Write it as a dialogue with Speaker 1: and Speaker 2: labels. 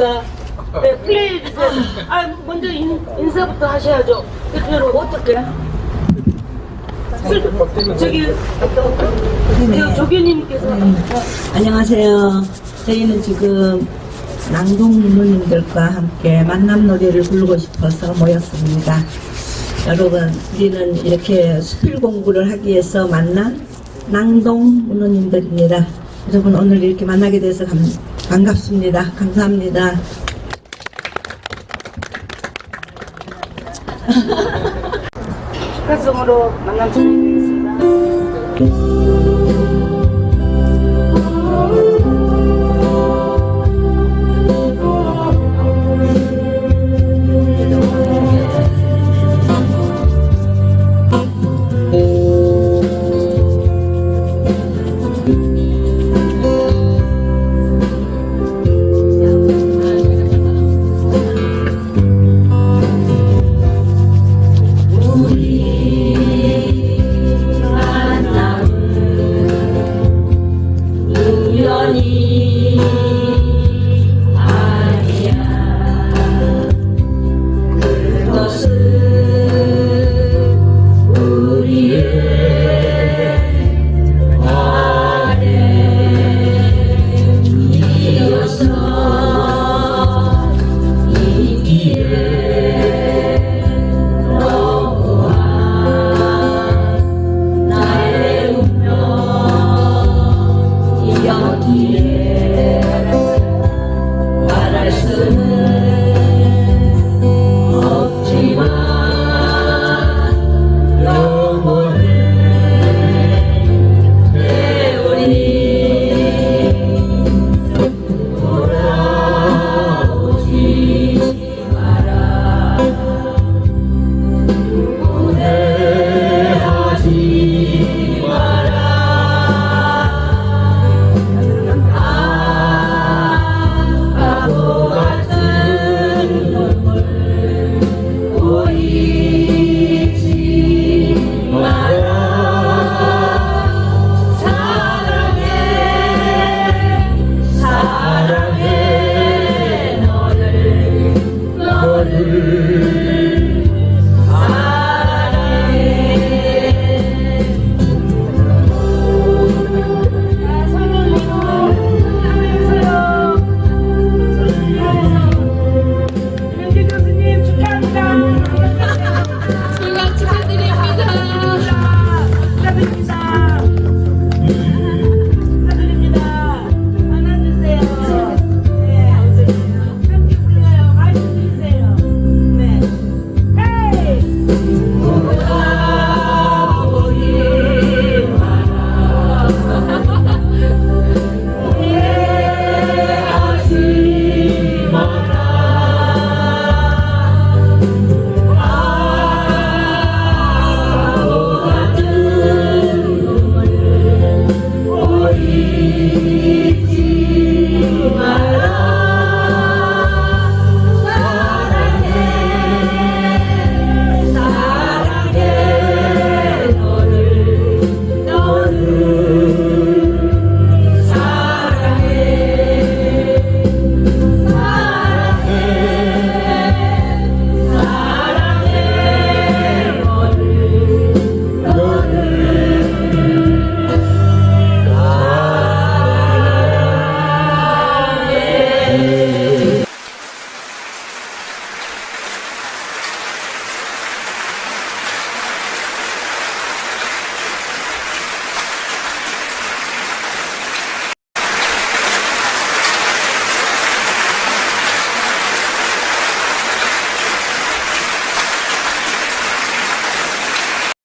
Speaker 1: 네, 플레이해 주세요. 아, 먼저 인, 인사부터 하셔야죠. 대표로 어떻게? 슬- 저기, 그 조교님께서
Speaker 2: 안녕하세요. 저희는 지금 낭동 누님들과 함께 만남 노래를 부르고 싶어서 모였습니다. 여러분, 우리는 이렇게 수필 공부를 하기 위해서 만난 낭동 누님들입니다. 여러분, 오늘 이렇게 만나게 돼서 감- 반갑습니다. 감사합니다.
Speaker 1: 축하성으로 만남 전해드리겠습니다.
Speaker 2: you.